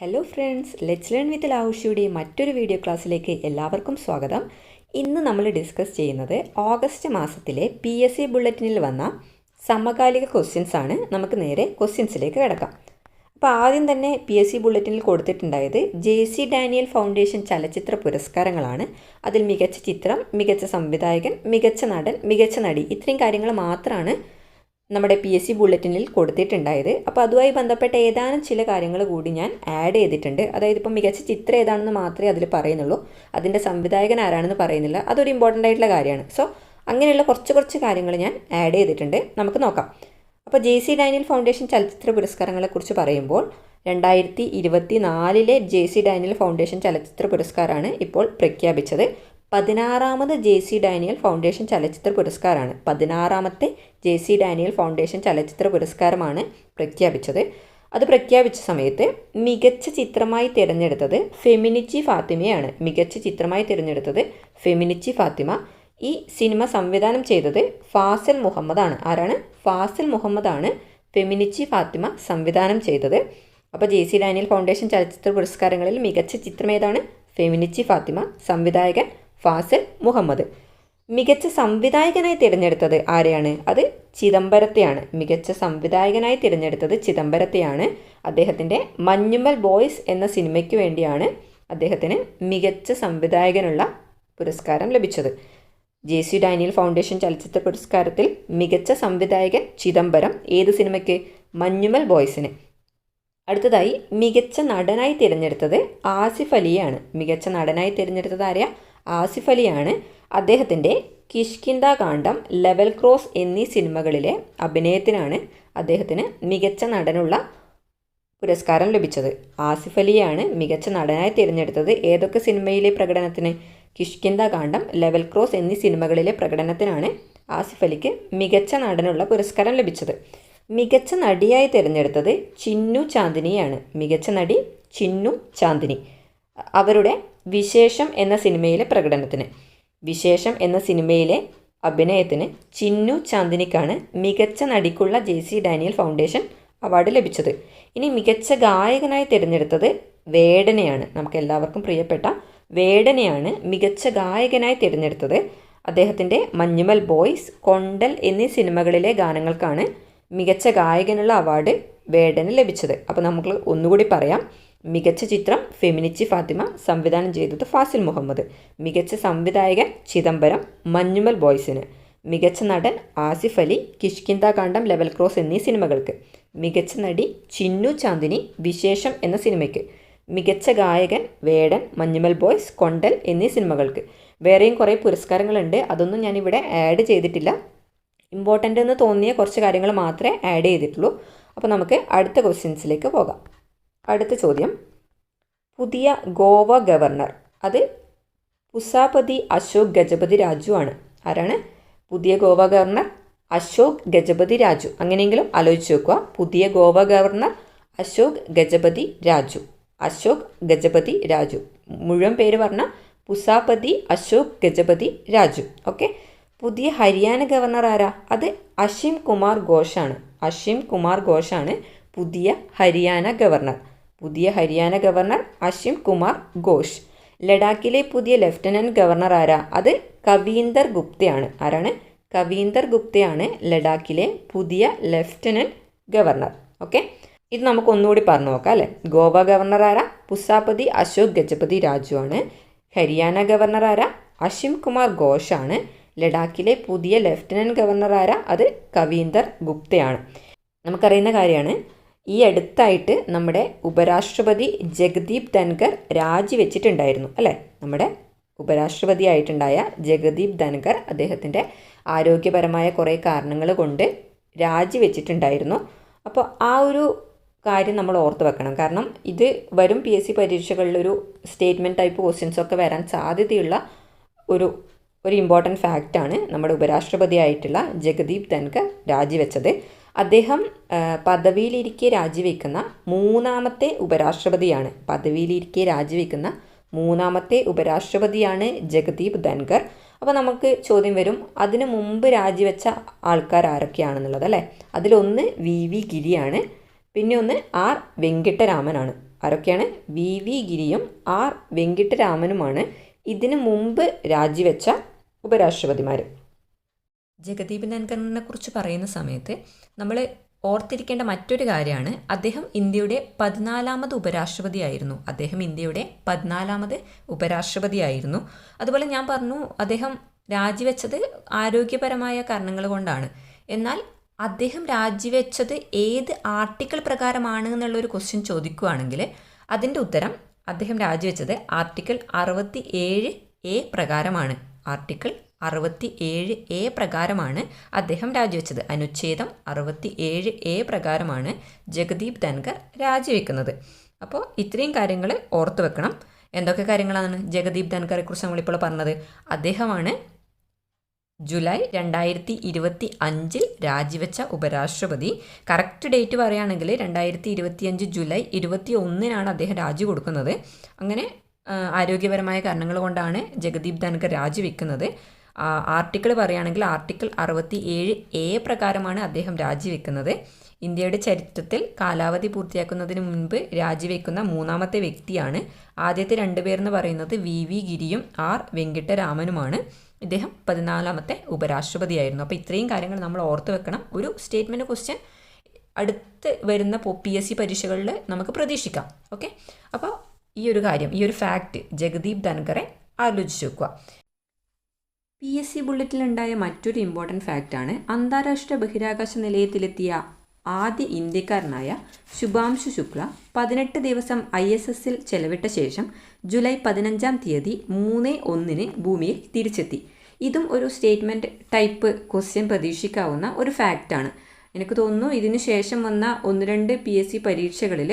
Hello friends let's learn with ലാവുഷിയുടെ മറ്റൊരു video ക്ലാസ്സിലേക്ക് എല്ലാവർക്കും സ്വാഗതം. ഇന്ന് നമ്മൾ ഡിസ്കസ് ചെയ്യുന്നത് ഓഗസ്റ്റ് മാസത്തിലെ പി എസ് സി ബുള്ളറ്റിനിൽ വന്ന സമകാലിക ക്വസ്റ്റ്യൻസ് ആണ്. നമുക്ക് നേരെ ക്വസ്റ്റ്യൻസിലേക്ക് കിടക്കാം. അപ്പോൾ ആദ്യം തന്നെ പി എസ് സി ബുള്ളറ്റിനിൽ കൊടുത്തിട്ടുണ്ടായത് ജെ സി ഡാനിയൽ ഫൗണ്ടേഷൻ ചലച്ചിത്ര പുരസ്കാരങ്ങളാണ്. അതിൽ മികച്ച ചിത്രം മികച്ച സംവിധായകൻ മികച്ച നടൻ മികച്ച നടി ഇത്രയും കാര്യങ്ങൾ മാത്രമാണ് നമ്മുടെ പി എസ് സി ബുള്ളറ്റിനിൽ കൊടുത്തിട്ടുണ്ടായത്. അപ്പോൾ അതുമായി ബന്ധപ്പെട്ട ഏതാനും ചില കാര്യങ്ങൾ കൂടി ഞാൻ ആഡ് ചെയ്തിട്ടുണ്ട്. അതായത് ഇപ്പോൾ മികച്ച ചിത്രം ഏതാണെന്ന് മാത്രമേ അതിൽ പറയുന്നുള്ളൂ. അതിന്റെ സംവിധായകൻ ആരാണെന്ന് പറയുന്നില്ല. അതൊരു ഇമ്പോർട്ടന്റ് ആയിട്ടുള്ള കാര്യമാണ്. സോ അങ്ങനെയുള്ള കുറച്ച് കുറച്ച് കാര്യങ്ങൾ ഞാൻ ആഡ് ചെയ്തിട്ടുണ്ട്. നമുക്ക് നോക്കാം. അപ്പോൾ ജെ സി ഡാനിയൽ ഫൗണ്ടേഷൻ ചലച്ചിത്ര പുരസ്കാരങ്ങളെക്കുറിച്ച് പറയുമ്പോൾ രണ്ടായിരത്തി ഇരുപത്തി നാലിലെ ജെ സി ഡാനിയൽ ഫൗണ്ടേഷൻ ചലച്ചിത്ര പുരസ്കാരമാണ് ഇപ്പോൾ പ്രഖ്യാപിച്ചത്. പതിനാറാമത് ജെ സി ഡാനിയൽ ഫൗണ്ടേഷൻ ചലച്ചിത്ര പുരസ്കാരമാണ് പതിനാറാമത്തെ ജെ സി ഡാനിയൽ ഫൗണ്ടേഷൻ ചലച്ചിത്ര പുരസ്കാരമാണ് പ്രഖ്യാപിച്ചത്. അത് പ്രഖ്യാപിച്ച സമയത്ത് മികച്ച ചിത്രമായി തിരഞ്ഞെടുത്തത് ഫെമിനിച്ചി ഫാത്തിമയാണ്. മികച്ച ചിത്രമായി തിരഞ്ഞെടുത്തത് ഫെമിനിച്ചി ഫാത്തിമ. ഈ സിനിമ സംവിധാനം ചെയ്തത് ഫാസിൽ മുഹമ്മദാണ്. ആരാണ്? ഫാസിൽ മുഹമ്മദാണ് ഫെമിനിച്ചി ഫാത്തിമ സംവിധാനം ചെയ്തത്. അപ്പോൾ ജെ സി ഡാനിയൽ ഫൗണ്ടേഷൻ ചലച്ചിത്ര പുരസ്കാരങ്ങളിൽ മികച്ച ചിത്രം ഏതാണ്? ഫെമിനിച്ചി ഫാത്തിമ സംവിധായകൻ ഫാസിൽ മുഹമ്മദ്. മികച്ച സംവിധായകനായി തിരഞ്ഞെടുത്തത് ആരെയാണ്? അത് ചിദംബരത്തെയാണ്. മികച്ച സംവിധായകനായി തിരഞ്ഞെടുത്തത് ചിദംബരത്തെയാണ്. അദ്ദേഹത്തിന്റെ മഞ്ഞുമ്മൽ ബോയ്സ് എന്ന സിനിമയ്ക്ക് വേണ്ടിയാണ് അദ്ദേഹത്തിന് മികച്ച സംവിധായകനുള്ള പുരസ്കാരം ലഭിച്ചത്. ജെ സി ഡാനിയൽ ഫൗണ്ടേഷൻ ചലച്ചിത്ര പുരസ്കാരത്തിൽ മികച്ച സംവിധായകൻ ചിദംബരം ഏത് സിനിമയ്ക്ക്? മഞ്ഞുമൽ ബോയ്സിന്. അടുത്തതായി മികച്ച നടനായി തിരഞ്ഞെടുത്തത് ആസിഫ് അലിയാണ്. മികച്ച നടനായി തിരഞ്ഞെടുത്തത് ആരെയാ ആസിഫ് അലിയാണ് അദ്ദേഹത്തിന്റെ കിഷ്കിന്ദ കാണ്ഡം ലെവൽ ക്രോസ് എന്നീ സിനിമകളിലെ അഭിനയത്തിനാണ് അദ്ദേഹത്തിന് മികച്ച നടനുള്ള പുരസ്കാരം ലഭിച്ചത്. ആസിഫ് അലിയാണ് മികച്ച നടനായി തിരഞ്ഞെടുത്തത്. ഏതൊക്കെ സിനിമയിലെ പ്രകടനത്തിന്? കിഷ്കിന്ദ കാണ്ഡം ലെവൽ ക്രോസ് എന്നീ സിനിമകളിലെ പ്രകടനത്തിനാണ് ആസിഫ് അലിക്ക് മികച്ച നടനുള്ള പുരസ്കാരം ലഭിച്ചത്. മികച്ച നടിയായി തിരഞ്ഞെടുത്തത് ചിന്നു ചാന്ദിനിയാണ്. മികച്ച നടി ചിന്നു ചാന്ദിനി. അവരുടെ വിശേഷം എന്ന സിനിമയിലെ പ്രകടനത്തിന്. വിശേഷം എന്ന സിനിമയിലെ അഭിനയത്തിന് ചിന്നു ചാന്ദിനിക്കാണ് മികച്ച നടിക്കുള്ള J C Daniel foundation award ലഭിച്ചത്. ഇനി മികച്ച ഗായകനായി തിരഞ്ഞെടുത്തത് വേടനെയാണ്. നമുക്ക് എല്ലാവർക്കും പ്രിയപ്പെട്ട വേടനെയാണ് മികച്ച ഗായകനായി തിരഞ്ഞെടുത്തത്. അദ്ദേഹത്തിന്റെ മഞ്ഞുമൽ ബോയ്സ് കൊണ്ടൽ എന്നീ സിനിമകളിലെ ഗാനങ്ങൾക്കാണ് മികച്ച ഗായകനുള്ള അവാർഡ് വേടന് ലഭിച്ചത്. അപ്പോൾ നമുക്ക് ഒന്നുകൂടി പറയാം. മികച്ച ചിത്രം ഫെമിനിച്ചി ഫാത്തിമ സംവിധാനം ചെയ്തത് ഫാസിൽ മുഹമ്മദ്. മികച്ച സംവിധായകൻ ചിദംബരം മഞ്ഞുമൽ ബോയ്സിന്. മികച്ച നടൻ ആസിഫ് അലി കിഷ്കിന്ത കാണ്ഡം ലെവൽ ക്രോസ് എന്നീ സിനിമകൾക്ക്. മികച്ച നടി ചിന്നു ചാന്ദിനി വിശേഷം എന്ന സിനിമയ്ക്ക്. മികച്ച ഗായകൻ വേടൻ മഞ്ഞുമൽ ബോയ്സ് കൊണ്ടൽ എന്നീ സിനിമകൾക്ക്. വേറെയും കുറേ പുരസ്കാരങ്ങളുണ്ട്. അതൊന്നും ഞാനിവിടെ ആഡ് ചെയ്തിട്ടില്ല. ഇമ്പോർട്ടന്റ് എന്ന് തോന്നിയ കുറച്ച് കാര്യങ്ങൾ മാത്രമേ ആഡ് ചെയ്തിട്ടുള്ളൂ. അപ്പോൾ നമുക്ക് അടുത്ത ക്വസ്റ്റ്യൻസിലേക്ക് പോകാം. അടുത്ത ചോദ്യം. പുതിയ ഗോവ ഗവർണർ. അത് പുസാപതി അശോക് ഗജപതി രാജു ആണ്. ആരാണ്? പുതിയ ഗോവ ഗവർണർ അശോക് ഗജപതി രാജു. അങ്ങനെയെങ്കിലും ആലോചിച്ച് നോക്കുക. പുതിയ ഗോവ ഗവർണർ അശോക് ഗജപതി രാജു. അശോക് ഗജപതി രാജു. മുഴുവൻ പേര് പറഞ്ഞ പുസാപതി അശോക് ഗജപതി രാജു. ഓക്കെ. പുതിയ ഹരിയാന ഗവർണർ ആരാ? അത് അഷിം കുമാർ ഘോഷാണ്. അഷിം കുമാർ ഘോഷാണ് പുതിയ ഹരിയാന ഗവർണർ. പുതിയ ഹരിയാന ഗവർണർ അഷിം കുമാർ ഘോഷ്. ലഡാക്കിലെ പുതിയ ലഫ്റ്റനന്റ് ഗവർണർ ആരാ? അത് കവീന്ദർ ഗുപ്തയാണ്. ആരാണ്? കവീന്ദർ ഗുപ്തയാണ് ലഡാക്കിലെ പുതിയ ലഫ്റ്റനന്റ് ഗവർണർ. ഓക്കെ? ഇത് നമുക്ക് ഒന്നുകൂടി പറഞ്ഞു നോക്കാം അല്ലേ? ഗോവ ഗവർണർ ആരാ? പുസാപതി അശോക് ഗജപതി രാജു ആണ്. ഹരിയാന ഗവർണർ ആരാ? അഷിം കുമാർ ഘോഷാണ് ലഡാക്കിലെ പുതിയ ലഫ്റ്റനന്റ് ഗവർണർ ആരാ? അത് കവീന്ദർ ഗുപ്തയാണ്. നമുക്കറിയുന്ന കാര്യമാണ്. ഈ അടുത്തായിട്ട് നമ്മുടെ ഉപരാഷ്ട്രപതി ജഗദീപ് ധൻകർ രാജിവെച്ചിട്ടുണ്ടായിരുന്നു അല്ലേ? നമ്മുടെ ഉപരാഷ്ട്രപതി ആയിട്ടുണ്ടായ ജഗദീപ് ധൻകർ അദ്ദേഹത്തിന്റെ ആരോഗ്യപരമായ കുറേ കാരണങ്ങൾ കൊണ്ട് രാജിവെച്ചിട്ടുണ്ടായിരുന്നു. അപ്പോൾ ആ ഒരു കാര്യം നമ്മൾ ഓർത്ത് വെക്കണം. കാരണം ഇത് വരും പി എസ് സി പരീക്ഷകളിലൊരു സ്റ്റേറ്റ്മെന്റ് ടൈപ്പ് ക്വസ്റ്റ്യൻസ് ഒക്കെ വരാൻ സാധ്യതയുള്ള ഒരു ഒരു ഇമ്പോർട്ടന്റ് ഫാക്റ്റാണ് നമ്മുടെ ഉപരാഷ്ട്രപതി ആയിട്ടുള്ള ജഗദീപ് ധൻകർ രാജിവെച്ചത്. അദ്ദേഹം പദവിയിലിരിക്കെ രാജിവെക്കുന്ന മൂന്നാമത്തെ ഉപരാഷ്ട്രപതിയാണ്. പദവിയിലിരിക്കെ രാജിവെക്കുന്ന മൂന്നാമത്തെ ഉപരാഷ്ട്രപതിയാണ് ജഗദീപ് ധൻഖർ. അപ്പോൾ നമുക്ക് ചോദ്യം വരും അതിനു മുമ്പ് രാജിവെച്ച ആൾക്കാർ ആരൊക്കെയാണെന്നുള്ളത് അല്ലേ? അതിലൊന്ന് വി. വി. ഗിരിയാണ് പിന്നെ ഒന്ന് ആർ. വെങ്കിട്ടരാമനാണ്. ആരൊക്കെയാണ്? വി. വി. ഗിരിയും ആർ. വെങ്കിട്ടരാമനുമാണ് ഇതിനു മുമ്പ് രാജിവെച്ച ഉപരാഷ്ട്രപതിമാർ ജഗദീപ് ധൻഖറിനെ കുറിച്ച് പറയുന്ന സമയത്ത് നമ്മൾ ഓർത്തിരിക്കേണ്ട മറ്റൊരു കാര്യമാണ്. അദ്ദേഹം ഇന്ത്യയുടെ പതിനാലാമത് ഉപരാഷ്ട്രപതിയായിരുന്നു. അദ്ദേഹം ഇന്ത്യയുടെ പതിനാലാമത് ഉപരാഷ്ട്രപതിയായിരുന്നു. അതുപോലെ ഞാൻ പറഞ്ഞു അദ്ദേഹം രാജിവെച്ചത് ആരോഗ്യപരമായ കാരണങ്ങൾ കൊണ്ടാണ്. എന്നാൽ അദ്ദേഹം രാജിവെച്ചത് ഏത് ആർട്ടിക്കിൾ പ്രകാരമാണ് എന്നുള്ളൊരു ക്വസ്റ്റ്യൻ ചോദിക്കുകയാണെങ്കിൽ അതിന്റെ ഉത്തരം അദ്ദേഹം രാജിവെച്ചത് ആർട്ടിക്കിൾ അറുപത്തി ഏഴ് എ പ്രകാരമാണ്. ആർട്ടിക്കിൾ അറുപത്തി ഏഴ് എ പ്രകാരമാണ് അദ്ദേഹം രാജിവെച്ചത്. അനുച്ഛേദം അറുപത്തി ഏഴ് എ പ്രകാരമാണ് ജഗദീപ് ധൻഖർ രാജിവെക്കുന്നത്. അപ്പോൾ ഇത്രയും കാര്യങ്ങൾ ഓർത്തു വെക്കണം. എന്തൊക്കെ കാര്യങ്ങളാണ് ജഗദീപ് ധൻഖറെ കുറിച്ച് നമ്മളിപ്പോൾ പറഞ്ഞത്? അദ്ദേഹമാണ് ജൂലൈ രണ്ടായിരത്തി ഇരുപത്തി അഞ്ചിൽ രാജിവെച്ച ഉപരാഷ്ട്രപതി. കറക്റ്റ് ഡേറ്റ് പറയുകയാണെങ്കിൽ രണ്ടായിരത്തി ഇരുപത്തി അഞ്ച് ജൂലൈ ഇരുപത്തി ഒന്നിനാണ് അദ്ദേഹം രാജി കൊടുക്കുന്നത്. അങ്ങനെ ആരോഗ്യപരമായ കാരണങ്ങൾ കൊണ്ടാണ് ജഗദീപ് ധൻഖർ രാജിവെക്കുന്നത്. ആർട്ടിക്കിൾ പറയുകയാണെങ്കിൽ ആർട്ടിക്കിൾ അറുപത്തി ഏഴ് എ പ്രകാരമാണ് അദ്ദേഹം രാജിവെക്കുന്നത്. ഇന്ത്യയുടെ ചരിത്രത്തിൽ കാലാവധി പൂർത്തിയാക്കുന്നതിന് മുൻപ് രാജിവെക്കുന്ന മൂന്നാമത്തെ വ്യക്തിയാണ്. ആദ്യത്തെ രണ്ടുപേർ എന്ന് പറയുന്നത് വി വി ഗിരിയും ആർ വെങ്കിട്ടരാമനുമാണ്. ഇദ്ദേഹം പതിനാലാമത്തെ ഉപരാഷ്ട്രപതിയായിരുന്നു. അപ്പോൾ ഇത്രയും കാര്യങ്ങൾ നമ്മൾ ഓർത്ത് വെക്കണം. ഒരു സ്റ്റേറ്റ്മെന്റ് ക്വസ്റ്റ്യൻ അടുത്ത് വരുന്ന പി എസ് സി പരീക്ഷകളിൽ നമുക്ക് പ്രതീക്ഷിക്കാം. ഓക്കെ അപ്പോൾ ഈ ഒരു കാര്യം ഈ ഒരു ഫാക്റ്റ് ജഗദീപ് ധൻഖറെ ആലോചിച്ച് വെക്കുക പി എസ് സി ബുള്ളറ്റിലുണ്ടായ മറ്റൊരു ഇമ്പോർട്ടന്റ് ഫാക്റ്റാണ് അന്താരാഷ്ട്ര ബഹിരാകാശ നിലയത്തിലെത്തിയ ആദ്യ ഇന്ത്യക്കാരനായ ശുഭാംശു ശുക്ല പതിനെട്ട് ദിവസം ഐ എസ് എസിൽ ചെലവിട്ട ശേഷം ജൂലൈ പതിനഞ്ചാം തീയതി മൂന്ന് ഒന്നിന് ഭൂമിയിൽ തിരിച്ചെത്തി. ഇതും ഒരു സ്റ്റേറ്റ്മെന്റ് ടൈപ്പ് ക്വസ്റ്റ്യൻ പ്രതീക്ഷിക്കാവുന്ന ഒരു ഫാക്റ്റാണ് എനിക്ക് തോന്നുന്നു ഇതിനു ശേഷം വന്ന ഒന്ന് രണ്ട് പി എസ് സി പരീക്ഷകളിൽ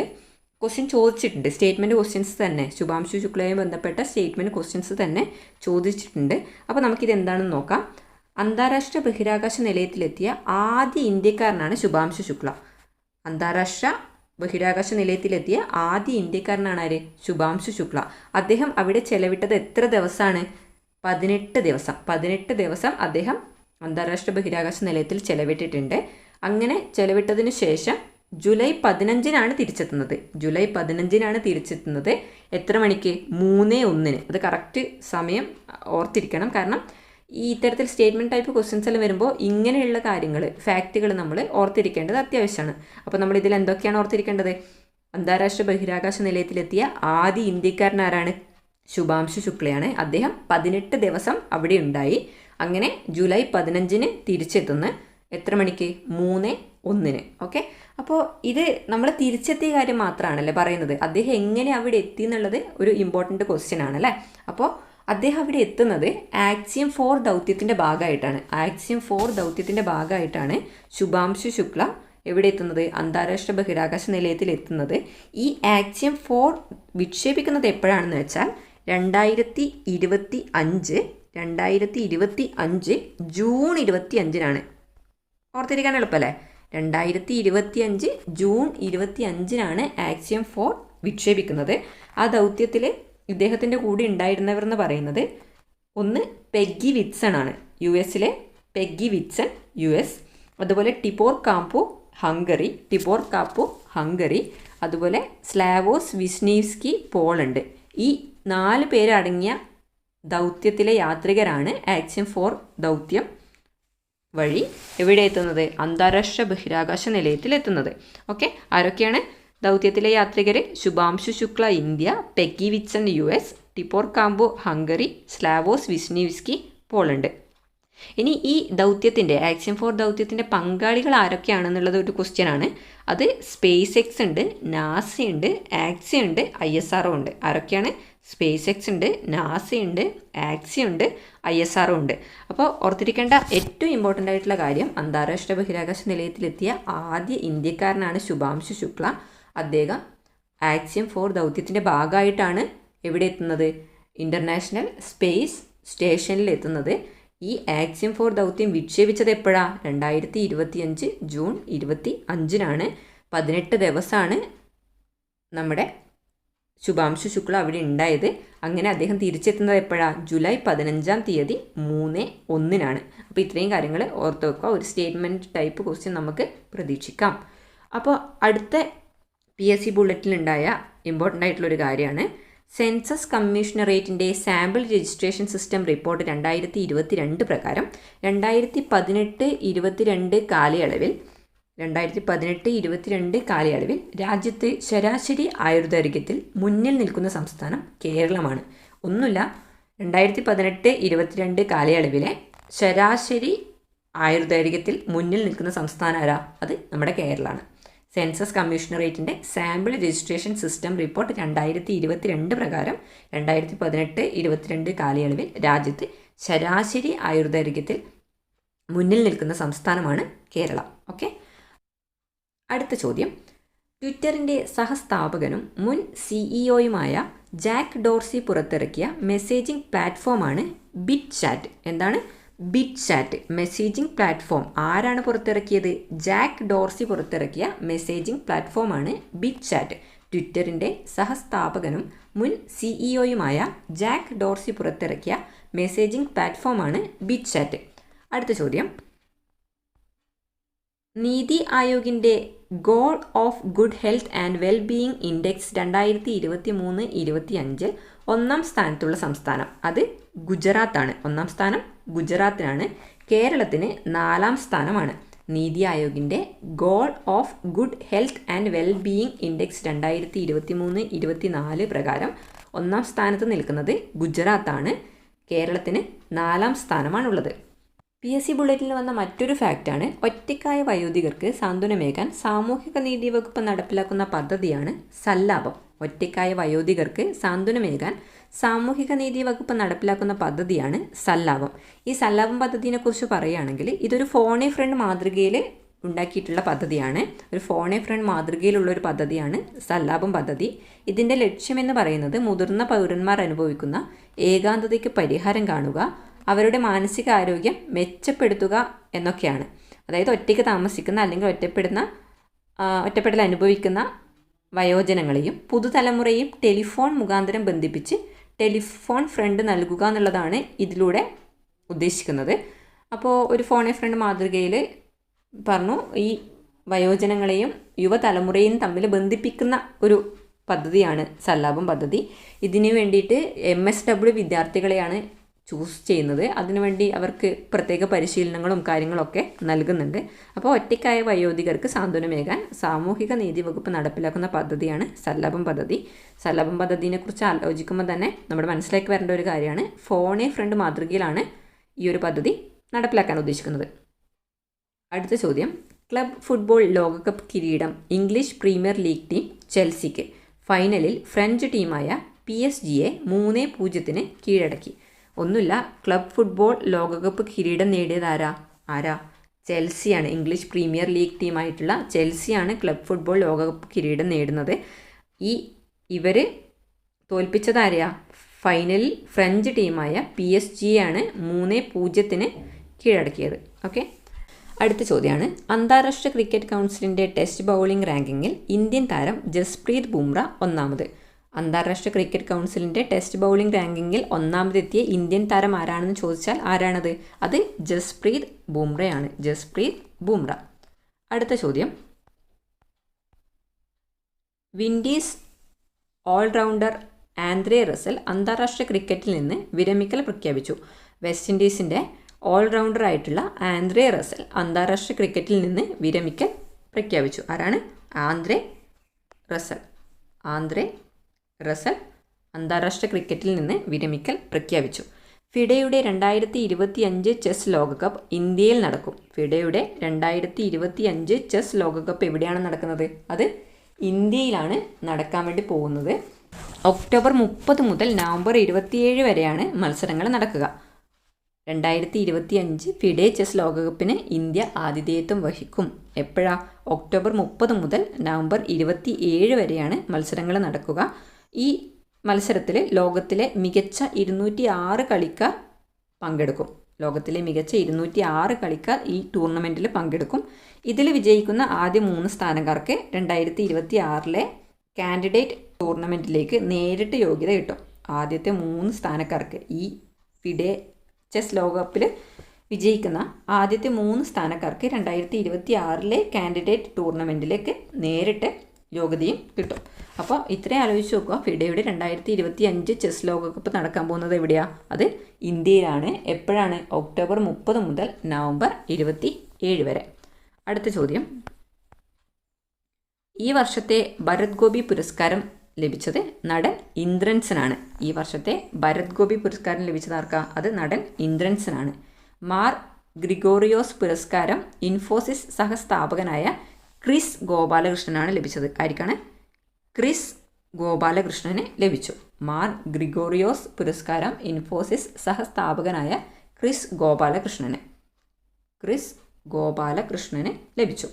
ക്വസ്റ്റ്യൻ ചോദിച്ചിട്ടുണ്ട്. സ്റ്റേറ്റ്മെന്റ് ക്വസ്റ്റ്യൻസ് തന്നെ. ശുഭാംശു ശുക്ലയുമായി ബന്ധപ്പെട്ട സ്റ്റേറ്റ്മെന്റ് ക്വസ്റ്റ്യൻസ് തന്നെ ചോദിച്ചിട്ടുണ്ട്. അപ്പോൾ നമുക്കിത് എന്താണെന്ന് നോക്കാം. അന്താരാഷ്ട്ര ബഹിരാകാശ നിലയത്തിലെത്തിയ ആദ്യ ഇന്ത്യക്കാരനാണ് ശുഭാംശു ശുക്ല. അന്താരാഷ്ട്ര ബഹിരാകാശ നിലയത്തിലെത്തിയ ആദ്യ ഇന്ത്യക്കാരനാണ് ആര്? ശുഭാംശു ശുക്ല. അദ്ദേഹം അവിടെ ചെലവിട്ടത് എത്ര ദിവസമാണ് പതിനെട്ട് ദിവസം. പതിനെട്ട് ദിവസം അദ്ദേഹം അന്താരാഷ്ട്ര ബഹിരാകാശ നിലയത്തിൽ ചെലവിട്ടിട്ടുണ്ട്. അങ്ങനെ ചെലവിട്ടതിന് ശേഷം ജൂലൈ പതിനഞ്ചിനാണ് തിരിച്ചെത്തുന്നത്. ജൂലൈ പതിനഞ്ചിനാണ് തിരിച്ചെത്തുന്നത്. എത്ര മണിക്ക്? മൂന്ന് ഒന്നിന്. അത് കറക്റ്റ് സമയം ഓർത്തിരിക്കണം. കാരണം ഈ ഇത്തരത്തിൽ സ്റ്റേറ്റ്മെന്റ് ടൈപ്പ് ക്വസ്റ്റ്യൻസ് എല്ലാം വരുമ്പോൾ ഇങ്ങനെയുള്ള കാര്യങ്ങൾ ഫാക്റ്റുകൾ നമ്മൾ ഓർത്തിരിക്കേണ്ടത് അത്യാവശ്യമാണ്. അപ്പോൾ നമ്മൾ ഇതിൽ എന്തൊക്കെയാണ് ഓർത്തിരിക്കേണ്ടത്? അന്താരാഷ്ട്ര ബഹിരാകാശ നിലയത്തിലെത്തിയ ആദ്യ ഇന്ത്യക്കാരനാരാണ്? ശുഭാംശു ശുക്ലയാണ്. അദ്ദേഹം പതിനെട്ട് ദിവസം അവിടെ ഉണ്ടായി. അങ്ങനെ ജൂലൈ പതിനഞ്ചിന് തിരിച്ചെത്തുന്നു എത്ര മണിക്ക്? മൂന്ന് ഒന്നിന്. ഓക്കെ? അപ്പോൾ ഇത് നമ്മൾ തിരിച്ചെത്തിയ കാര്യം മാത്രമാണല്ലേ പറയുന്നത്. അദ്ദേഹം എങ്ങനെ അവിടെ എത്തി എന്നുള്ളത് ഒരു ഇമ്പോർട്ടന്റ് ക്വസ്റ്റ്യൻ ആണല്ലേ അപ്പോൾ അദ്ദേഹം അവിടെ എത്തുന്നത് ആക്സിയം ഫോർ ദൗത്യത്തിന്റെ ഭാഗമായിട്ടാണ്. ആക്സിയം ഫോർ ദൗത്യത്തിന്റെ ഭാഗമായിട്ടാണ് ശുഭാംശു ശുക്ല എവിടെ എത്തുന്നത്? അന്താരാഷ്ട്ര ബഹിരാകാശ നിലയത്തിൽ എത്തുന്നത്. ഈ ആക്സിയം ഫോർ വിക്ഷേപിക്കുന്നത് എപ്പോഴാണെന്ന് വെച്ചാൽ രണ്ടായിരത്തി ഇരുപത്തി അഞ്ച് രണ്ടായിരത്തി ഇരുപത്തി അഞ്ച് ജൂൺ ഇരുപത്തി അഞ്ചിനാണ് ഓർത്തിരിക്കാൻ എളുപ്പമല്ലേ രണ്ടായിരത്തി ഇരുപത്തി അഞ്ച് ജൂൺ ഇരുപത്തി അഞ്ചിനാണ് ആക്സിയം ഫോർ വിക്ഷേപിക്കുന്നത്. ആ ദൗത്യത്തിൽ ഇദ്ദേഹത്തിന്റെ കൂടെ ഉണ്ടായിരുന്നവർ എന്ന് പറയുന്നത് ഒന്ന് പെഗ്ഗി വിറ്റ്സൺ ആണ് യു എസിലെ പെഗ്ഗി വിറ്റ്സൺ യു എസ്. അതുപോലെ Tibor Kapu Hungary. Tibor Kapu Hungary. അതുപോലെ സ്ലാവോസ് വിസ്നീവ്സ്കി പോളണ്ട്. ഈ നാല് പേരടങ്ങിയ ദൗത്യത്തിലെ യാത്രികരാണ് ആക്സിയം ഫോർ ദൗത്യം. വഴി എവിടെ എത്തുന്നത്? അന്താരാഷ്ട്ര ബഹിരാകാശ നിലയത്തിൽ എത്തുന്നത്. ഓക്കെ? ആരൊക്കെയാണ്? ദൗത്യത്തിലെ യാത്രികർ Shubhanshu Shukla India Peggy Whitson U S Tibor Kapu Hungary Slawosz Wisniewski Poland. ഇനി ഈ ദൗത്യത്തിന്റെ ആക്ഷൻ ഫോർ ദൗത്യത്തിന്റെ പങ്കാളികൾ ആരൊക്കെയാണെന്നുള്ളത് ഒരു ക്വസ്റ്റ്യൻ ആണ്. അത് സ്പേസ് എക്സ് ഉണ്ട് നാസ ഉണ്ട് ആക്സി ഉണ്ട് ഐ എസ് ആർ ഉണ്ട്. ആരൊക്കെയാണ്? സ്പേസ് എക്സ് ഉണ്ട് നാസ ഉണ്ട് ആക്സി ഉണ്ട് ഐ എസ് ആർ ഉണ്ട്. അപ്പോൾ ഓർത്തിരിക്കേണ്ട ഏറ്റവും ഇമ്പോർട്ടന്റ് ആയിട്ടുള്ള കാര്യം അന്താരാഷ്ട്ര ബഹിരാകാശ നിലയത്തിലെത്തിയ ആദ്യ ഇന്ത്യക്കാരനാണ് ശുഭാംശു ശുക്ല. അദ്ദേഹം ആക്സിയം ഫോർ ദൗത്യത്തിന്റെ ഭാഗമായിട്ടാണ് എവിടെ എത്തുന്നത്? ഇന്റർനാഷണൽ സ്പേസ് സ്റ്റേഷനിൽ എത്തുന്നത് ഈ ആക്സിയം ഫോർ ദൗത്യം വിക്ഷേപിച്ചത് എപ്പോഴാണ് രണ്ടായിരത്തി ഇരുപത്തി അഞ്ച് ജൂൺ ഇരുപത്തി അഞ്ചിനാണ് പതിനെട്ട് ദിവസമാണ് നമ്മുടെ ശുഭാംശു ശുക്ല അവിടെ ഉണ്ടായത്. അങ്ങനെ അദ്ദേഹം തിരിച്ചെത്തുന്നത് എപ്പോഴാണ് ജൂലൈ പതിനഞ്ചാം തീയതി മൂന്ന് ഒന്നിനാണ്. അപ്പോൾ ഇത്രയും കാര്യങ്ങൾ ഓർത്ത് വെക്കുക. ഒരു സ്റ്റേറ്റ്മെന്റ് ടൈപ്പ് ക്വസ്റ്റ്യൻ നമുക്ക് പ്രതീക്ഷിക്കാം. അപ്പോൾ അടുത്ത പി എസ് സി ബുള്ളറ്റിലുണ്ടായ ഇമ്പോർട്ടന്റ് ആയിട്ടുള്ളൊരു കാര്യമാണ്. സെൻസസ് കമ്മീഷണറേറ്റിന്റെ സാമ്പിൾ രജിസ്ട്രേഷൻ സിസ്റ്റം റിപ്പോർട്ട് രണ്ടായിരത്തി ഇരുപത്തി രണ്ട് പ്രകാരം രണ്ടായിരത്തി പതിനെട്ട് ഇരുപത്തിരണ്ട് കാലയളവിൽ രണ്ടായിരത്തി പതിനെട്ട് ഇരുപത്തിരണ്ട് കാലയളവിൽ രാജ്യത്തെ ശരാശരി ആയുർദൈർഘ്യത്തിൽ മുന്നിൽ നിൽക്കുന്ന സംസ്ഥാനം കേരളമാണ്. ഒന്നുമില്ല രണ്ടായിരത്തി പതിനെട്ട് ഇരുപത്തിരണ്ട് കാലയളവിലെ ശരാശരി ആയുർദൈർഘ്യത്തിൽ മുന്നിൽ നിൽക്കുന്ന സംസ്ഥാനം ആരാ? അത് നമ്മുടെ കേരളമാണ്. സെൻസസ് കമ്മീഷണറേറ്റിന്റെ സാമ്പിൾ രജിസ്ട്രേഷൻ സിസ്റ്റം റിപ്പോർട്ട് രണ്ടായിരത്തി ഇരുപത്തിരണ്ട് പ്രകാരം രണ്ടായിരത്തി പതിനെട്ട് ഇരുപത്തിരണ്ട് കാലയളവിൽ രാജ്യത്ത് ശരാശരി ആയുർദൈർഘ്യത്തിൽ മുന്നിൽ നിൽക്കുന്ന സംസ്ഥാനമാണ് കേരളം. ഓക്കെ? അടുത്ത ചോദ്യം. ട്വിറ്ററിന്റെ സഹസ്ഥാപകനും മുൻ സിഇഒയുമായ ജാക്ക് ഡോർസി പുറത്തിറക്കിയ മെസ്സേജിംഗ് പ്ലാറ്റ്ഫോമാണ് ബിറ്റ് ചാറ്റ് എന്താണ്? Bit chat messaging platform. ആരാണ് പുറത്തിറക്കിയത്? ജാക്ക് ഡോർസി പുറത്തിറക്കിയ മെസ്സേജിംഗ് പ്ലാറ്റ്ഫോമാണ് ബിറ്റ് ചാറ്റ് ട്വിറ്ററിന്റെ സഹസ്ഥാപകനും മുൻ സിഇഒയുമായ ജാക്ക് ഡോർസി പുറത്തിറക്കിയ മെസ്സേജിംഗ് പ്ലാറ്റ്ഫോമാണ് ബിറ്റ് ചാറ്റ് അടുത്ത ചോദ്യം. NITI ആയോഗിന്റെ goal of good health and well being index രണ്ടായിരത്തി ഇരുപത്തി മൂന്ന് ഇരുപത്തി അഞ്ച് ഒന്നാം സ്ഥാനത്തുള്ള സംസ്ഥാനം. അത് ഗുജറാത്താണ്. ഒന്നാം സ്ഥാനം ഗുജറാത്തിനാണ്. കേരളത്തിന് നാലാം സ്ഥാനമാണ്. NITI ആയോഗിന്റെ goal of good health and well being index രണ്ടായിരത്തി ഇരുപത്തി മൂന്ന് ഇരുപത്തി നാല് പ്രകാരം ഒന്നാം സ്ഥാനത്ത് നിൽക്കുന്നത് ഗുജറാത്താണ്. കേരളത്തിന് നാലാം സ്ഥാനമാണുള്ളത്. പി എസ് സി ബുള്ളറ്റിൽ വന്ന മറ്റൊരു ഫാക്റ്റാണ് ഒറ്റയ്ക്കായ വയോധികർക്ക് സാന്ത്വനമേകാൻ സാമൂഹിക നീതി വകുപ്പ് നടപ്പിലാക്കുന്ന പദ്ധതിയാണ് സല്ലാപം. ഒറ്റയ്ക്കായ വയോധികർക്ക് സാന്ത്വനമേകാൻ സാമൂഹിക നീതി വകുപ്പ് നടപ്പിലാക്കുന്ന പദ്ധതിയാണ് സല്ലാപം. ഈ സല്ലാപം പദ്ധതിയെക്കുറിച്ച് പറയുകയാണെങ്കിൽ ഇതൊരു ഫോണേ ഫ്രണ്ട് മാതൃകയിൽ ഉണ്ടാക്കിയിട്ടുള്ള പദ്ധതിയാണ്. ഒരു ഫോണേ ഫ്രണ്ട് മാതൃകയിലുള്ള ഒരു പദ്ധതിയാണ് സല്ലാപം പദ്ധതി. ഇതിന്റെ ലക്ഷ്യമെന്ന് പറയുന്നത് മുതിർന്ന പൗരന്മാർ അനുഭവിക്കുന്ന ഏകാന്തതയ്ക്ക് പരിഹാരം കാണുക അവരുടെ മാനസികാരോഗ്യം മെച്ചപ്പെടുത്തുക എന്നൊക്കെയാണ്. അതായത് ഒറ്റയ്ക്ക് താമസിക്കുന്ന അല്ലെങ്കിൽ ഒറ്റപ്പെടുന്ന ഒറ്റപ്പെടൽ അനുഭവിക്കുന്ന വയോജനങ്ങളെയും പുതുതലമുറയും ടെലിഫോൺ മുഖാന്തരം ബന്ധിപ്പിച്ച് ടെലിഫോൺ ഫ്രണ്ട് നൽകുക എന്നുള്ളതാണ് ഇതിലൂടെ ഉദ്ദേശിക്കുന്നത്. അപ്പോൾ ഒരു ഫോൺ ഫ്രണ്ട് മാതൃകയിൽ പറഞ്ഞു ഈ വയോജനങ്ങളെയും യുവതലമുറയും തമ്മിൽ ബന്ധിപ്പിക്കുന്ന ഒരു പദ്ധതിയാണ് സല്ലാപം പദ്ധതി. ഇതിനു വേണ്ടിയിട്ട് എം എസ് ഡബ്ല്യു വിദ്യാർത്ഥികളെയാണ് ചൂസ് ചെയ്യുന്നത്. അതിനുവേണ്ടി അവർക്ക് പ്രത്യേക പരിശീലനങ്ങളും കാര്യങ്ങളൊക്കെ നൽകുന്നുണ്ട്. അപ്പോൾ ഒറ്റയ്ക്കായ വയോധികർക്ക് സാന്ത്വനമേകാൻ സാമൂഹിക നീതി വകുപ്പ് നടപ്പിലാക്കുന്ന പദ്ധതിയാണ് സല്ലഭം പദ്ധതി. സല്ലഭം പദ്ധതിയെക്കുറിച്ച് ആലോചിക്കുമ്പോൾ തന്നെ നമ്മുടെ മനസ്സിലേക്ക് വരേണ്ട ഒരു കാര്യമാണ് ഫോണേ ഫ്രണ്ട് മാതൃകയിലാണ് ഈ ഒരു പദ്ധതി നടപ്പിലാക്കാൻ ഉദ്ദേശിക്കുന്നത്. അടുത്ത ചോദ്യം. ക്ലബ് ഫുട്ബോൾ ലോകകപ്പ് കിരീടം ഇംഗ്ലീഷ് പ്രീമിയർ ലീഗ് ടീം ചെൽസിക്ക്. ഫൈനലിൽ ഫ്രഞ്ച് ടീമായ പി എസ് ജിയെ മൂന്ന് പൂജ്യത്തിന് കീഴടക്കി. ഒന്നുമില്ല. ക്ലബ് ഫുട്ബോൾ ലോകകപ്പ് കിരീടം നേടിയത് ആരാ? ആരാ? ചെൽസിയാണ്. ഇംഗ്ലീഷ് പ്രീമിയർ ലീഗ് ടീമായിട്ടുള്ള ചെൽസിയാണ് ക്ലബ് ഫുട്ബോൾ ലോകകപ്പ് കിരീടം നേടുന്നത്. ഈ ഇവർ തോൽപ്പിച്ചത് ആരെയാ? ഫൈനലിൽ ഫ്രഞ്ച് ടീമായ പി എസ് ജിയാണ് മൂന്ന് പൂജ്യത്തിന് കീഴടക്കിയത്. ഓക്കെ? അടുത്ത ചോദ്യമാണ് അന്താരാഷ്ട്ര ക്രിക്കറ്റ് കൗൺസിലിന്റെ ടെസ്റ്റ് ബൗളിംഗ് റാങ്കിങ്ങിൽ ഇന്ത്യൻ താരം ജസ്പ്രീത് ബുംറ ഒന്നാമത്. അന്താരാഷ്ട്ര ക്രിക്കറ്റ് കൗൺസിലിന്റെ ടെസ്റ്റ് ബൗളിംഗ് റാങ്കിങ്ങിൽ ഒന്നാമതെത്തിയ ഇന്ത്യൻ താരം ആരാണെന്ന് ചോദിച്ചാൽ ആരാണത്? അത് ജസ്പ്രീത് ബുംറയാണ്. ജസ്പ്രീത് ബുംറ. അടുത്ത ചോദ്യം. വിൻഡീസ് ഓൾറൗണ്ടർ ആന്ത്രേ റസൽ അന്താരാഷ്ട്ര ക്രിക്കറ്റിൽ നിന്ന് വിരമിക്കൽ പ്രഖ്യാപിച്ചു. വെസ്റ്റ് ഇൻഡീസിന്റെ ഓൾറൗണ്ടറായിട്ടുള്ള ആന്ത്രേ റസൽ അന്താരാഷ്ട്ര ക്രിക്കറ്റിൽ നിന്ന് വിരമിക്കൽ പ്രഖ്യാപിച്ചു. ആരാണ്? Andrey Russell. ആന്ത്രേ റസൽ അന്താരാഷ്ട്ര ക്രിക്കറ്റിൽ നിന്ന് വിരമിക്കൽ പ്രഖ്യാപിച്ചു. ഫിഡയുടെ രണ്ടായിരത്തി ഇരുപത്തി അഞ്ച് ചെസ് ലോകകപ്പ് ഇന്ത്യയിൽ നടക്കും. ഫിഡയുടെ രണ്ടായിരത്തി ഇരുപത്തി അഞ്ച് ചെസ് ലോകകപ്പ് എവിടെയാണ് നടക്കുന്നത്? അത് ഇന്ത്യയിലാണ് നടക്കാൻ വേണ്ടി പോകുന്നത്. ഒക്ടോബർ മുപ്പത് മുതൽ നവംബർ ഇരുപത്തിയേഴ് വരെയാണ് മത്സരങ്ങൾ നടക്കുക. രണ്ടായിരത്തി ഇരുപത്തി അഞ്ച് ഫിഡെ ചെസ് ലോകകപ്പിന് ഇന്ത്യ ആതിഥേയത്വം വഹിക്കും. എപ്പോഴാ? ഒക്ടോബർ മുപ്പത് മുതൽ നവംബർ ഇരുപത്തി ഏഴ് വരെയാണ് മത്സരങ്ങൾ നടക്കുക. ഈ മത്സരത്തിൽ ലോകത്തിലെ മികച്ച ഇരുന്നൂറ്റി ആറ് കളിക്കാർ പങ്കെടുക്കും. ലോകത്തിലെ മികച്ച ഇരുന്നൂറ്റി ആറ് കളിക്കാർ ഈ ടൂർണമെന്റിൽ പങ്കെടുക്കും. ഇതിൽ വിജയിക്കുന്ന ആദ്യ മൂന്ന് സ്ഥാനക്കാർക്ക് രണ്ടായിരത്തി ഇരുപത്തി ആറിലെ കാൻഡിഡേറ്റ് ടൂർണമെന്റിലേക്ക് നേരിട്ട് യോഗ്യത കിട്ടും. ആദ്യത്തെ മൂന്ന് സ്ഥാനക്കാർക്ക് ഈ ഫിഡെ ചെസ് ലോകകപ്പിൽ വിജയിക്കുന്ന ആദ്യത്തെ മൂന്ന് സ്ഥാനക്കാർക്ക് രണ്ടായിരത്തി ഇരുപത്തി ആറിലെ കാൻഡിഡേറ്റ് ടൂർണമെന്റിലേക്ക് നേരിട്ട് യോഗ്യതയും കിട്ടും. അപ്പോൾ ഇത്രയും ആലോചിച്ച് നോക്കുക. ഫിഡയുടെ രണ്ടായിരത്തി ഇരുപത്തി അഞ്ച് ചെസ് ലോകകപ്പ് നടക്കാൻ പോകുന്നത് എവിടെയാണ് അത് ഇന്ത്യയിലാണ്. എപ്പോഴാണ്? ഒക്ടോബർ മുപ്പത് മുതൽ നവംബർ ഇരുപത്തി ഏഴ് വരെ. അടുത്ത ചോദ്യം. ഈ വർഷത്തെ ഭരത് ഗോപി പുരസ്കാരം ലഭിച്ചത് നടൻ ഇന്ദ്രൻസനാണ്. ഈ വർഷത്തെ ഭരത് ഗോപി പുരസ്കാരം ലഭിച്ചത് ആർക്കാ? അത് നടൻ ഇന്ദ്രൻസനാണ്. മാർ ഗ്രിഗോറിയോസ് പുരസ്കാരം ഇൻഫോസിസ് സഹസ്ഥാപകനായ ക്രിസ് ഗോപാലകൃഷ്ണനാണ് ലഭിച്ചത്. ആയിരിക്കാണ്? ക്രിസ് ഗോപാലകൃഷ്ണന് ലഭിച്ചു. മാർ ഗ്രിഗോറിയോസ് പുരസ്കാരം ഇൻഫോസിസ് സഹസ്ഥാപകനായ ക്രിസ് ഗോപാലകൃഷ്ണന്. ക്രിസ് ഗോപാലകൃഷ്ണന് ലഭിച്ചു.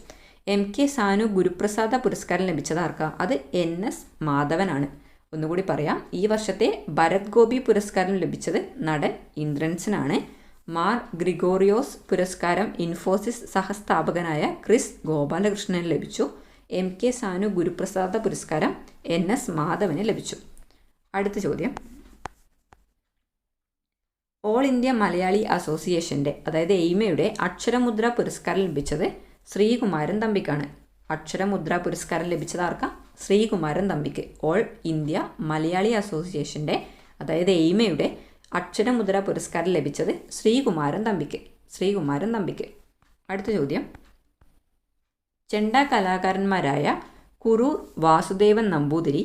എം കെ സാനു ഗുരുപ്രസാദ പുരസ്കാരം ലഭിച്ചത് ആർക്കാ? അത് എൻ എസ് മാധവനാണ്. ഒന്നുകൂടി പറയാം. ഈ വർഷത്തെ ഭരത് ഗോപി പുരസ്കാരം ലഭിച്ചത് നടൻ ഇന്ദ്രൻസനാണ്. മാർ ഗ്രിഗോറിയോസ് പുരസ്കാരം ഇൻഫോസിസ് സഹസ്ഥാപകനായ ക്രിസ് ഗോപാലകൃഷ്ണന് ലഭിച്ചു. എം കെ സാനു ഗുരുപ്രസാദ പുരസ്കാരം എൻ എസ് മാധവന് ലഭിച്ചു. അടുത്ത ചോദ്യം. ഓൾ ഇന്ത്യ മലയാളി അസോസിയേഷന്റെ അതായത് എയ്മയുടെ അക്ഷരമുദ്ര പുരസ്കാരം ലഭിച്ചത് ശ്രീകുമാരൻ തമ്പിക്കാണ്. അക്ഷരമുദ്ര പുരസ്കാരം ലഭിച്ചത് ആർക്കാ? ശ്രീകുമാരൻ തമ്പിക്ക്. ഓൾ ഇന്ത്യ മലയാളി അസോസിയേഷന്റെ അതായത് എയ്മയുടെ അക്ഷരമുദ്ര പുരസ്കാരം ലഭിച്ചത് ശ്രീകുമാരൻ തമ്പിക്ക്. ശ്രീകുമാരൻ തമ്പിക്ക്. അടുത്ത ചോദ്യം. ചെണ്ട കലാകാരന്മാരായ കുറു വാസുദേവൻ നമ്പൂതിരി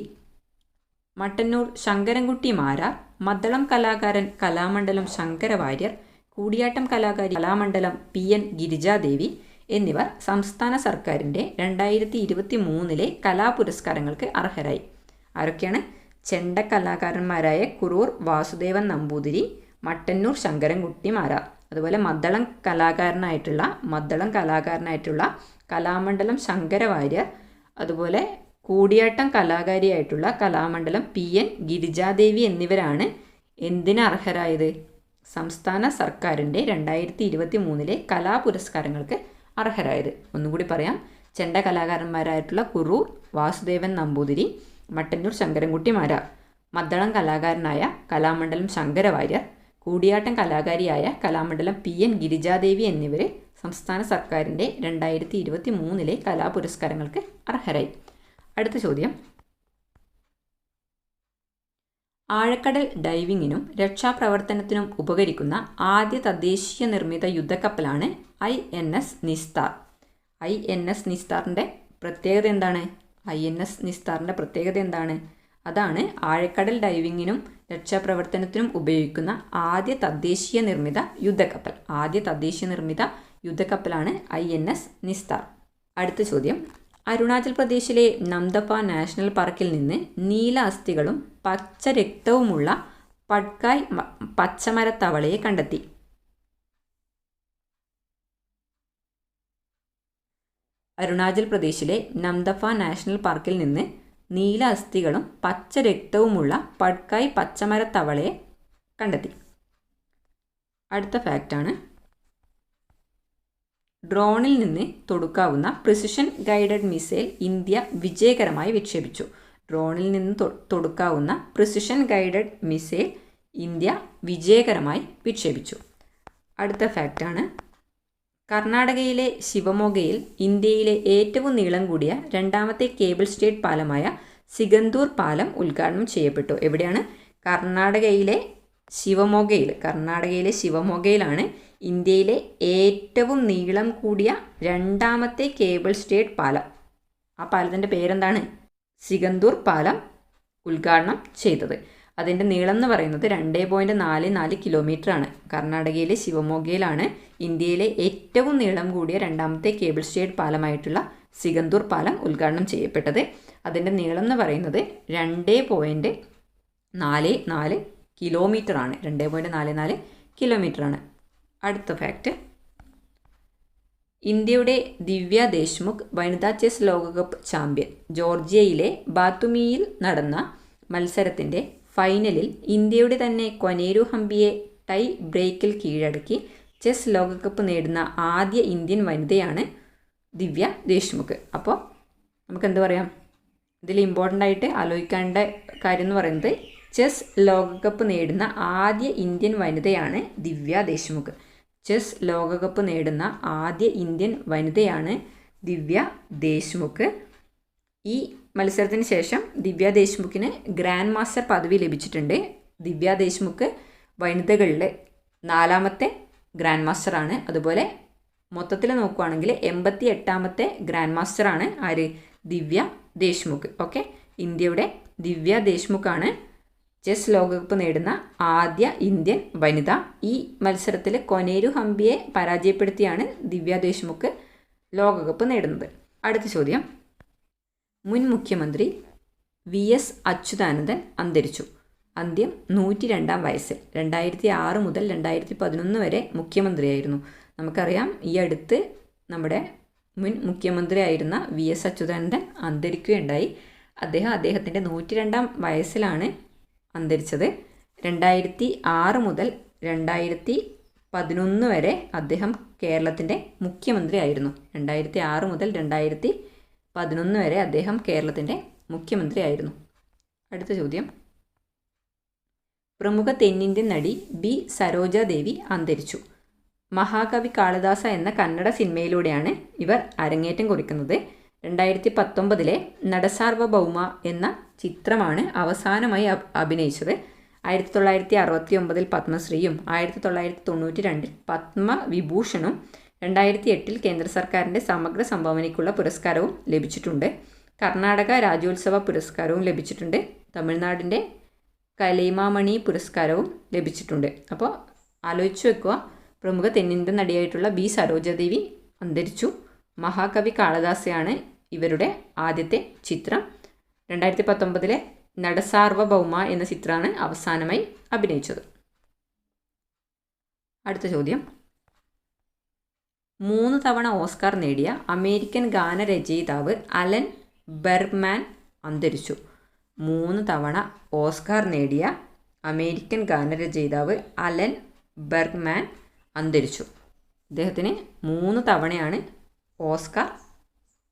മട്ടന്നൂർ ശങ്കരൻകുട്ടി മാരാർ മദ്ദളം കലാകാരൻ കലാമണ്ഡലം ശങ്കരവാര്യർ കൂടിയാട്ടം കലാകാരി കലാമണ്ഡലം പി എൻ ഗിരിജാദേവി എന്നിവർ സംസ്ഥാന സർക്കാരിന്റെ രണ്ടായിരത്തി ഇരുപത്തി മൂന്നിലെ കലാപുരസ്കാരങ്ങൾക്ക് അർഹരായി. ആരൊക്കെയാണ്? ചെണ്ട കലാകാരന്മാരായ കുറൂർ വാസുദേവൻ നമ്പൂതിരി മട്ടന്നൂർ ശങ്കരൻകുട്ടി മാരാർ. അതുപോലെ മദ്ദളം കലാകാരനായിട്ടുള്ള മദ്ദളം കലാകാരനായിട്ടുള്ള കലാമണ്ഡലം ശങ്കരവാര്യർ അതുപോലെ കൂടിയാട്ടം കലാകാരിയായിട്ടുള്ള കലാമണ്ഡലം പി എൻ ഗിരിജാദേവി എന്നിവരാണ് എന്തിന് അർഹരായത്? സംസ്ഥാന സർക്കാരിന്റെ രണ്ടായിരത്തി ഇരുപത്തി മൂന്നിലെ കലാപുരസ്കാരങ്ങൾക്ക് അർഹരായത്. ഒന്നുകൂടി പറയാം. ചെണ്ട കലാകാരന്മാരായിട്ടുള്ള കുറൂർ വാസുദേവൻ നമ്പൂതിരി മട്ടന്നൂർ ശങ്കരൻകുട്ടി മാരാർ മദ്ദളം കലാകാരനായ കലാമണ്ഡലം ശങ്കരവാര്യർ കൂടിയാട്ടം കലാകാരിയായ കലാമണ്ഡലം പി എൻ ഗിരിജാദേവി എന്നിവരെ സംസ്ഥാന സർക്കാരിന്റെ രണ്ടായിരത്തി ഇരുപത്തി മൂന്നിലെ കലാപുരസ്കാരങ്ങൾക്ക് അർഹരായി. അടുത്ത ചോദ്യം. ആഴക്കടൽ ഡൈവിങ്ങിനും രക്ഷാപ്രവർത്തനത്തിനും ഉപകരിക്കുന്ന ആദ്യ തദ്ദേശീയ നിർമ്മിത യുദ്ധക്കപ്പലാണ് I N S Nistar. I N S നിസ്താറിന്റെ പ്രത്യേകത എന്താണ്? ഐ എൻ എസ് നിസ്താറിന്റെ പ്രത്യേകത എന്താണ്? അതാണ് ആഴക്കടൽ ഡൈവിങ്ങിനും രക്ഷാപ്രവർത്തനത്തിനും ഉപയോഗിക്കുന്ന ആദ്യ തദ്ദേശീയ നിർമ്മിത യുദ്ധക്കപ്പൽ. ആദ്യ തദ്ദേശീയ നിർമ്മിത യുദ്ധക്കപ്പലാണ് ഐ എൻ എസ് നിസ്താർ. അടുത്ത ചോദ്യം. അരുണാചൽ പ്രദേശിലെ നംദപ്പ നാഷണൽ പാർക്കിൽ നിന്ന് നീല അസ്ഥികളും പച്ച രക്തവുമുള്ള പഡ്കായ് പച്ചമരത്തവളയെ കണ്ടെത്തി. അരുണാചൽ പ്രദേശിലെ നംദഫ നാഷണൽ പാർക്കിൽ നിന്ന് നീല അസ്ഥികളും പച്ച രക്തവുമുള്ള പഡ്കായ് പച്ചമരത്തവളയെ കണ്ടെത്തി. അടുത്ത ഫാക്റ്റാണ് ഡ്രോണിൽ നിന്ന് തൊടുക്കാവുന്ന പ്രിസിഷൻ ഗൈഡഡ് മിസൈൽ ഇന്ത്യ വിജയകരമായി വിക്ഷേപിച്ചു. ഡ്രോണിൽ നിന്ന് തൊടുക്കാവുന്ന പ്രിസിഷൻ ഗൈഡഡ് മിസൈൽ ഇന്ത്യ വിജയകരമായി വിക്ഷേപിച്ചു. അടുത്ത ഫാക്റ്റാണ് കർണാടകയിലെ ശിവമോഗയിൽ ഇന്ത്യയിലെ ഏറ്റവും നീളം കൂടിയ രണ്ടാമത്തെ കേബിൾ സ്റ്റേറ്റ് പാലമായ സിഗന്തൂർ പാലം ഉദ്ഘാടനം ചെയ്യപ്പെട്ടു. എവിടെയാണ്? കർണാടകയിലെ ശിവമോഗയിൽ. കർണാടകയിലെ ശിവമോഗയിലാണ് ഇന്ത്യയിലെ ഏറ്റവും നീളം കൂടിയ രണ്ടാമത്തെ കേബിൾ സ്റ്റേറ്റ് പാലം. ആ പാലത്തിന്റെ പേരെന്താണ്? സിഗന്തൂർ പാലം ഉദ്ഘാടനം ചെയ്തത്. അതിന്റെ നീളം എന്ന് പറയുന്നത് രണ്ട് പോയിന്റ് നാല് നാല് കിലോമീറ്റർ ആണ്. കർണാടകയിലെ ശിവമോഗയിലാണ് ഇന്ത്യയിലെ ഏറ്റവും നീളം കൂടിയ രണ്ടാമത്തെ കേബിൾ സ്റ്റേഡ് പാലമായിട്ടുള്ള സിഗന്തൂർ പാലം ഉദ്ഘാടനം ചെയ്യപ്പെട്ടത്. അതിന്റെ നീളം എന്ന് പറയുന്നത് രണ്ട് പോയിന്റ് നാല് നാല് കിലോമീറ്റർ ആണ്. രണ്ട് പോയിന്റ് നാല് നാല് കിലോമീറ്റർ ആണ്. അടുത്ത ഫാക്റ്റ് ഇന്ത്യയുടെ ദിവ്യ ദേശ്മുഖ് വനിതാ ചെസ് ലോകകപ്പ് ചാമ്പ്യൻ ജോർജിയയിലെ ബാത്തുമിയിൽ നടന്ന മത്സരത്തിന്റെ ഫൈനലിൽ ഇന്ത്യയുടെ തന്നെ കൊനേരു ഹംപിയെ ടൈ ബ്രേക്കിൽ കീഴടക്കി ചെസ് ലോകകപ്പ് നേടുന്ന ആദ്യ ഇന്ത്യൻ വനിതയാണ് ദിവ്യ ദേശ്മുഖ്. അപ്പോൾ നമുക്ക് എന്ത് പറയാം? ഇതിൽ ഇമ്പോർട്ടന്റ് ആയിട്ട് ആലോചിക്കേണ്ട കാര്യം എന്ന് പറയുന്നത് ചെസ് ലോകകപ്പ് നേടുന്ന ആദ്യ ഇന്ത്യൻ വനിതയാണ് ദിവ്യ ദേശ്മുഖ്. ചെസ് ലോകകപ്പ് നേടുന്ന ആദ്യ ഇന്ത്യൻ വനിതയാണ് ദിവ്യ ദേശ്മുഖ്. ഈ മത്സരത്തിന് ശേഷം ദിവ്യ ദേശ്മുഖിന് ഗ്രാൻഡ് മാസ്റ്റർ പദവി ലഭിച്ചിട്ടുണ്ട്. ദിവ്യ ദേശ്മുഖ് വനിതകളിലെ നാലാമത്തെ ഗ്രാൻഡ് മാസ്റ്ററാണ് അതുപോലെ മൊത്തത്തിൽ നോക്കുവാണെങ്കിൽ എൺപത്തി എട്ടാമത്തെ ഗ്രാൻഡ് മാസ്റ്ററാണ് ആര്? ദിവ്യ ദേശ്മുഖ്. ഓക്കെ? ഇന്ത്യയുടെ ദിവ്യ ദേശ്മുഖാണ് ചെസ് ലോകകപ്പ് നേടുന്ന ആദ്യ ഇന്ത്യൻ വനിത. ഈ മത്സരത്തിൽ കൊനേരു ഹംപിയെ പരാജയപ്പെടുത്തിയാണ് ദിവ്യ ദേശ്മുഖ് ലോകകപ്പ് നേടുന്നത്. അടുത്ത ചോദ്യം. മുൻ മുഖ്യമന്ത്രി വി എസ് അച്യുതാനന്ദൻ അന്തരിച്ചു. അന്ത്യം നൂറ്റി രണ്ടാം വയസ്സിൽ. രണ്ടായിരത്തി ആറ് മുതൽ രണ്ടായിരത്തി പതിനൊന്ന് വരെ മുഖ്യമന്ത്രിയായിരുന്നു. നമുക്കറിയാം ഈ അടുത്ത് നമ്മുടെ മുൻ മുഖ്യമന്ത്രിയായിരുന്ന വി എസ് അച്യുതാനന്ദൻ അന്തരിക്കുകയുണ്ടായി. അദ്ദേഹം അദ്ദേഹത്തിന്റെ നൂറ്റി രണ്ടാം വയസ്സിലാണ് അന്തരിച്ചത്. രണ്ടായിരത്തി ആറ് മുതൽ രണ്ടായിരത്തി പതിനൊന്ന് വരെ അദ്ദേഹം കേരളത്തിന്റെ മുഖ്യമന്ത്രിയായിരുന്നു. രണ്ടായിരത്തി ആറ് മുതൽ രണ്ടായിരത്തി പതിനൊന്ന് വരെ അദ്ദേഹം കേരളത്തിന്റെ മുഖ്യമന്ത്രിയായിരുന്നു. അടുത്ത ചോദ്യം. പ്രമുഖ തെന്നിന്ത്യൻ നടി ബി സരോജ ദേവി അന്തരിച്ചു. മഹാകവി കാളിദാസ എന്ന കന്നഡ സിനിമയിലൂടെയാണ് ഇവർ അരങ്ങേറ്റം കുറിക്കുന്നത്. രണ്ടായിരത്തി പത്തൊമ്പതിലെ നടസാർവഭൗമ എന്ന ചിത്രമാണ് അവസാനമായി അഭിനയിച്ചത്. ആയിരത്തി തൊള്ളായിരത്തി അറുപത്തി ഒമ്പതിൽ പത്മശ്രീയും ആയിരത്തി തൊള്ളായിരത്തി തൊണ്ണൂറ്റി രണ്ടിൽ പത്മവിഭൂഷണും രണ്ടായിരത്തി എട്ടിൽ കേന്ദ്ര സർക്കാരിന്റെ സമഗ്ര സംഭാവനയ്ക്കുള്ള പുരസ്കാരവും ലഭിച്ചിട്ടുണ്ട്. കർണാടക രാജ്യോത്സവ പുരസ്കാരവും ലഭിച്ചിട്ടുണ്ട്. തമിഴ്നാടിന്റെ കലൈമാമണി പുരസ്കാരവും ലഭിച്ചിട്ടുണ്ട്. അപ്പോൾ ആലോചിച്ച് വെക്കുക പ്രമുഖ തെന്നിന്ത്യൻ നടിയായിട്ടുള്ള ബി സരോജദേവി അന്തരിച്ചു. മഹാകവി കാളദാസയാണ് ഇവരുടെ ആദ്യത്തെ ചിത്രം. രണ്ടായിരത്തി പത്തൊമ്പതിലെ നടസാർവഭൗമ എന്ന ചിത്രമാണ് അവസാനമായി അഭിനയിച്ചത്. അടുത്ത ചോദ്യം. മൂന്ന് തവണ ഓസ്കാർ നേടിയ അമേരിക്കൻ ഗാനരചയിതാവ് അലൻ ബെർമാൻ അന്തരിച്ചു. മൂന്ന് തവണ ഓസ്കാർ നേടിയ അമേരിക്കൻ ഗാനരചയിതാവ് അലൻ ബെർഗ്മാൻ അന്തരിച്ചു. അദ്ദേഹത്തിന് മൂന്ന് തവണയാണ് ഓസ്കാർ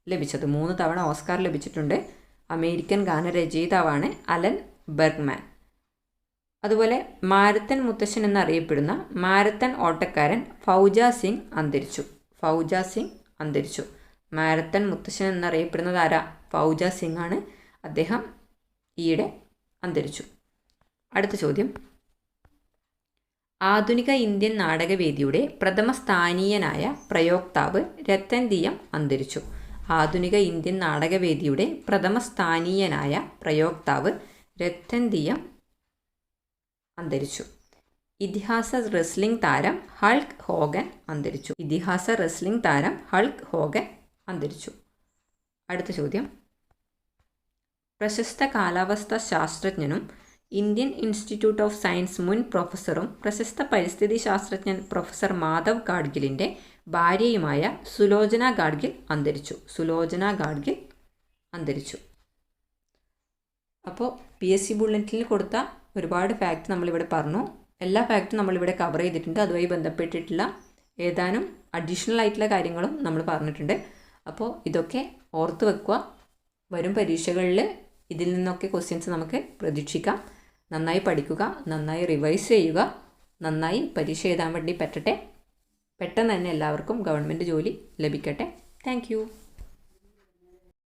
ലഭിച്ചത്. മൂന്ന് തവണ ഓസ്കാർ ലഭിച്ചിട്ടുണ്ട്. അമേരിക്കൻ ഗാനരചയിതാവാണ് അലൻ ബെർഗ്മാൻ. അതുപോലെ മാരത്തൻ മുത്തശ്ശൻ എന്നറിയപ്പെടുന്ന മാരത്തൻ ഓട്ടക്കാരൻ ഫൗജ സിംഗ് അന്തരിച്ചു. ഫൗജ സിംഗ് അന്തരിച്ചു. മാരത്തൺ മുത്തശ്ശൻ എന്നറിയപ്പെടുന്നത് ആരാ? ഫൗജ സിംഗ് ആണ്. അദ്ദേഹം ഈയിടെ അന്തരിച്ചു. അടുത്ത ചോദ്യം. ആധുനിക ഇന്ത്യൻ നാടകവേദിയുടെ പ്രഥമ സ്ഥാനീയനായ പ്രയോക്താവ് രത്തൻ ദിയം അന്തരിച്ചു. ആധുനിക ഇന്ത്യൻ നാടകവേദിയുടെ പ്രഥമ സ്ഥാനീയനായ പ്രയോക്താവ് രത്തൻ ദിയം അന്തരിച്ചു. ഇതിഹാസ റെസ്ലിംഗ് താരം ഹൾക്ക് ഹോഗൻ അന്തരിച്ചു. ഇതിഹാസ റെസ്ലിംഗ് താരം ഹൾക്ക് ഹോഗൻ അന്തരിച്ചു. അടുത്ത ചോദ്യം. പ്രശസ്ത കാലാവസ്ഥാ ശാസ്ത്രജ്ഞനും ഇന്ത്യൻ ഇൻസ്റ്റിറ്റ്യൂട്ട് ഓഫ് സയൻസ് മുൻ പ്രൊഫസറും പ്രശസ്ത പരിസ്ഥിതി ശാസ്ത്രജ്ഞൻ പ്രൊഫസർ മാധവ് ഗാഡ്ഗിലിന്റെ ഭാര്യയുമായ സുലോചന ഗാഡ്ഗിൽ അന്തരിച്ചു. സുലോചന ഗാഡ്ഗിൽ അന്തരിച്ചു. അപ്പോൾ പി എസ് സി ബുള്ളറ്റിൽ കൊടുത്ത ഒരുപാട് ഫാക്റ്റ് നമ്മളിവിടെ പറഞ്ഞു. എല്ലാ ഫാക്റ്റും നമ്മളിവിടെ കവർ ചെയ്തിട്ടുണ്ട്. അതുമായി ബന്ധപ്പെട്ടിട്ടുള്ള ഏതാനും അഡീഷണൽ ആയിട്ടുള്ള കാര്യങ്ങളും നമ്മൾ പറഞ്ഞിട്ടുണ്ട്. അപ്പോൾ ഇതൊക്കെ ഓർത്ത് വെക്കുക. വരും പരീക്ഷകളിൽ ഇതിൽ നിന്നൊക്കെ ക്വസ്റ്റ്യൻസ് നമുക്ക് പ്രതീക്ഷിക്കാം. നന്നായി പഠിക്കുക നന്നായി റിവൈസ് ചെയ്യുക നന്നായി പരീക്ഷ എഴുതാൻ വേണ്ടി പറ്റട്ടെ. പെട്ടെന്ന് തന്നെ എല്ലാവർക്കും ഗവൺമെന്റ് ജോലി ലഭിക്കട്ടെ. താങ്ക്